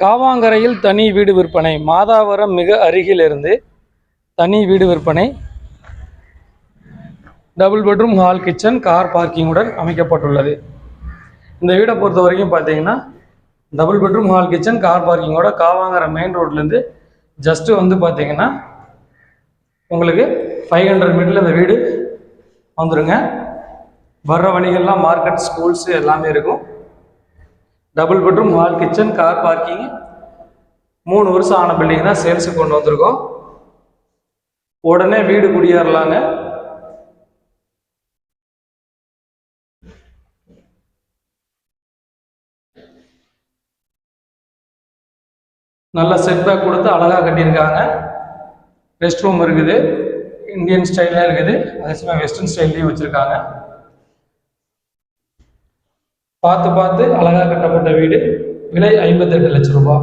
காவாங்கரையில் தனி வீடு விற்பனை. மாதாவரம் மிக அருகில் இருந்து தனி வீடு விற்பனை. Double bedroom hall kitchen car பார்க்கிங்குடன் அமைக்கப்பட்டுள்ளது. இந்த வீடை பொறுத்த வரைக்கும் பார்த்தீங்கன்னா double bedroom hall kitchen car பார்க்கிங்கோட Kavangarai main ரோட்லேருந்து ஜஸ்ட்டு வந்து பார்த்தீங்கன்னா உங்களுக்கு ஃபைவ் ஹண்ட்ரட் மீட்டரில் இந்த வீடு வந்துடுங்க வர்ற வழிகள்லாம் மார்க்கெட் ஸ்கூல்ஸு எல்லாமே இருக்கும். Double bedroom hall kitchen car parking மூணு வருஷம் ஆன பில்டிங் தான் சேல்ஸுக்கு கொண்டு வந்திருக்கோம். உடனே வீடு குடியேறலாங்க. நல்ல செட்பேக் கொடுத்து அழகாக கட்டியிருக்காங்க. ரெஸ்ட் ரூம் இருக்குது. இந்தியன் ஸ்டைலில் இருக்குது. அதே சமயம் வெஸ்டர்ன் ஸ்டைல்லையும் வச்சுருக்காங்க. பார்த்து பார்த்து அழகாக கட்டப்பட்ட வீடு. விலை ஐம்பத்தெட்டு லட்சம் ரூபாய்.